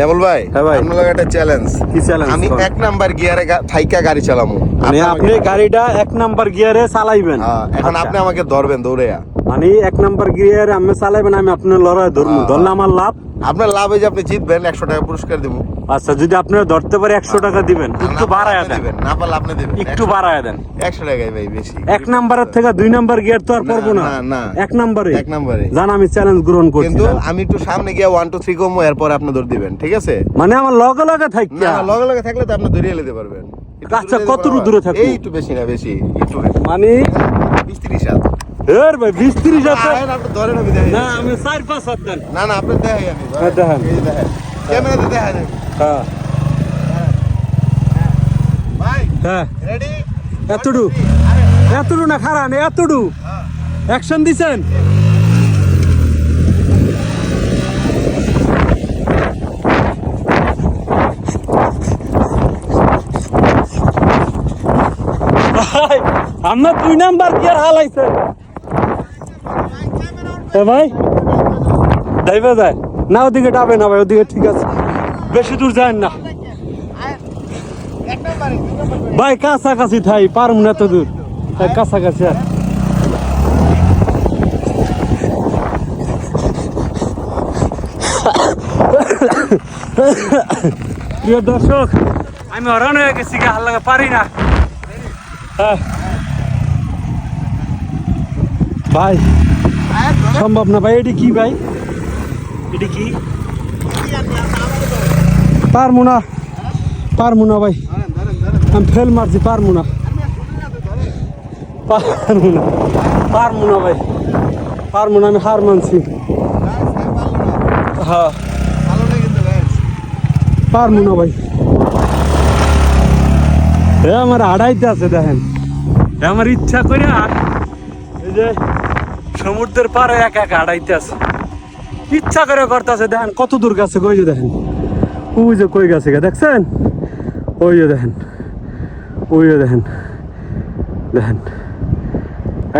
ভাই হ্যাঁ ভাই। আপনার একটা চ্যালেঞ্জ কি challenge? আমি এক নাম্বার গিয়ারে থাইকা গাড়ি চালামু। মানে আপনি গাড়িটা এক নাম্বার গিয়ারে চালাইবেন। হ্যাঁ, এখন আচ্ছা। আপনি আমাকে ধরবেন দৌড়ে মানে এক নাম্বার গিয়ারে আমি চালাইবেন আমি আপনার লড়াই ধরবো হ্যাঁ। ধরলে আমার লাভ? আপনার লাভ হয়ে যে আপনি জিতবেন একশো টাকা পুরস্কার দিব। আচ্ছা যদি আপনারা ধরতে পারে একশো টাকা দিবেন একটু বাড়ায় দেন। না পারলে আপনি দেবেন। একটু বাড়ায় দেন। একশো টাকায় ভাই বেশি। এক নাম্বারের থেকে দুই নাম্বার গিয়ার তো আর পারব না। না। এক নাম্বারে এক নাম্বারে। জান আমি চ্যালেঞ্জ গ্রহণ করছি কিন্তু আমি একটু সামনে গিয়ে ওয়ান টু থ্রি কমবো এরপর আপনি দৌড় দিবেন ঠিক আছে? মানে আমার লগে লগে থাকি না লগে লগে থাকলে তো আপনি দৌড়িয়ে নিতে পারবেন। আচ্ছা, কত দূরে? থাকব? এই একটু বেশি না বেশি। একটু মানে? এর ভাই বিশ তিরিশ না আমি চার পাঁচ হাত দেন। না না আপনি দেখাই আমি ভাই। হ্যাঁ, দেখান। ক্যামেরাতে দেখা যায় হ্যাঁ। ভাই হ্যাঁ। রেডি এতটু এতটু না খারান এতটু অ্যাকশন দিছেন? আমরা দুই নাম্বার কি আর এ ভাই? যাইবে যায়। না, ওদিকে ডাবে না ভাই, ওদিকে ঠিক আছে। বেশি দূর যায় না। ভাই, কাছাকাছি থাই পারম না তো দূর। কাছাকাছি আর। প্রিয় দর্শক, আমি হরান হয়ে গেছি গা হাল্লাকে পারি না। হ্যাঁ। ভাই সম্ভব না ভাই এটি কি ভাই? এটি কি? পারমু না পারমু না ভাই। আমি ফেল মারছি পারমু না পারমু না না ভাই। পারমু না আমি হার মানছি। হ্যাঁ। পারমু না ভাই। এ আমার আড়াইতে আছে দেখেন। আমার ইচ্ছা করে আর এই যে সমুদ্রের পারে এক এক আড়াইতে আছে। ইচ্ছা করে করতেছে, দেখেন কত দূর গেছে কই যে দেখেন। ওই যে কই গেছে দেখছেন? ওই যে দেখেন, ওই যে দেখেন দেখেন।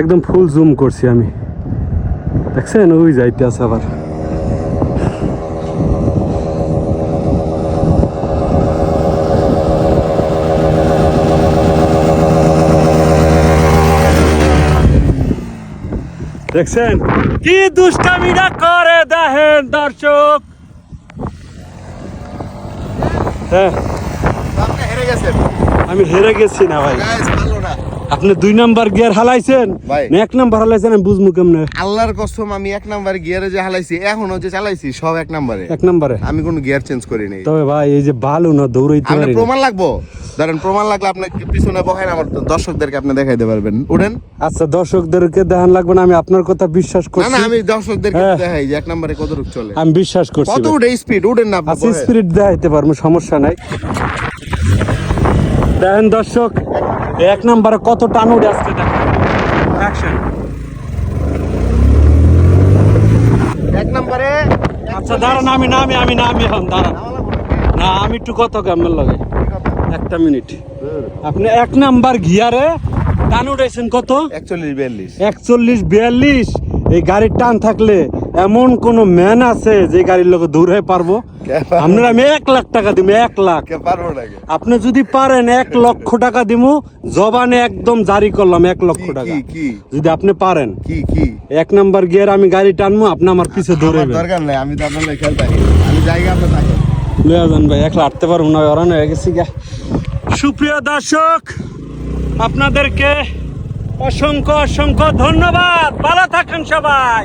একদম ফুল জুম করছি আমি। দেখছেন? ওই যাইতে আছে আবার। দেখছেন? কি দুষ্টামিটা করে দেখেন দর্শক। হ্যাঁ। আপনি আমি হেরে গেছি না ভাই। ভালো আপনি দুই নাম্বার গিয়ার হালাইছেন? ভাই। এক নাম্বার হালাইছেন আমি বুঝমু কেমনে? আল্লাহর কসম আমি এক নাম্বার গিয়ারে যে হালাইছি এখনও যে চালাইছি সব এক নাম্বারে। এক নাম্বারে। আমি কোনো গিয়ার চেঞ্জ করি নাই। তবে ভাই এই যে বালু না দৌড়াইতে পারি প্রমাণ লাগবো? ধরেন প্রমাণ লাগলে আপনি পিছনে বহেন আমার দর্শকদেরকে আপনি দেখাইতে পারবেন। উঠেন। আচ্ছা দর্শকদেরকে দেখান লাগবে না আমি আপনার কথা বিশ্বাস করছি না আমি দর্শকদেরকে হ্যাঁ। দেখাই যে এক নাম্বারে কত রূপ চলে। আমি বিশ্বাস করছি কত উঠে স্পিড উঠেন না আপনি আচ্ছা বহেন। দেখাইতে পারব সমস্যা নাই। দেখেন দর্শক এক নাম্বারে কত টান উঠে আসছে দেখেন। অ্যাকশন এক নাম্বারে আচ্ছা দাঁড়ান আমি নামি আমি নামি এখন দাঁড়ান। না আমি একটু কত গ্রামের লাগে। একটা মিনিট। আপনি এক নাম্বার গিয়ারে টান উঠাইছেন কত? একচল্লিশ বিয়াল্লিশ। একচল্লিশ বিয়াল্লিশ। এই গাড়ির টান থাকলে এমন কোন ম্যান আছে যে গাড়ির লোক দূরে পারব? আপনার আমি এক লাখ টাকা দিব এক লাখ। আপনি যদি পারেন এক লক্ষ টাকা দিব জবানে একদম জারি করলাম এক লক্ষ টাকা। যদি আপনি পারেন। কি কি? এক নাম্বার গিয়ার আমি গাড়ি টানবো আপনি আমার পিছে দৌড়াবেন দরকার নাই আমি তো আপনার। আমি জায়গা ভাই, একলা হাঁটতে পারব না ওরান হয়ে গেছি গা। সুপ্রিয় দর্শক, আপনাদেরকে অসংখ্য অসংখ্য ধন্যবাদ। ভালো থাকেন সবাই।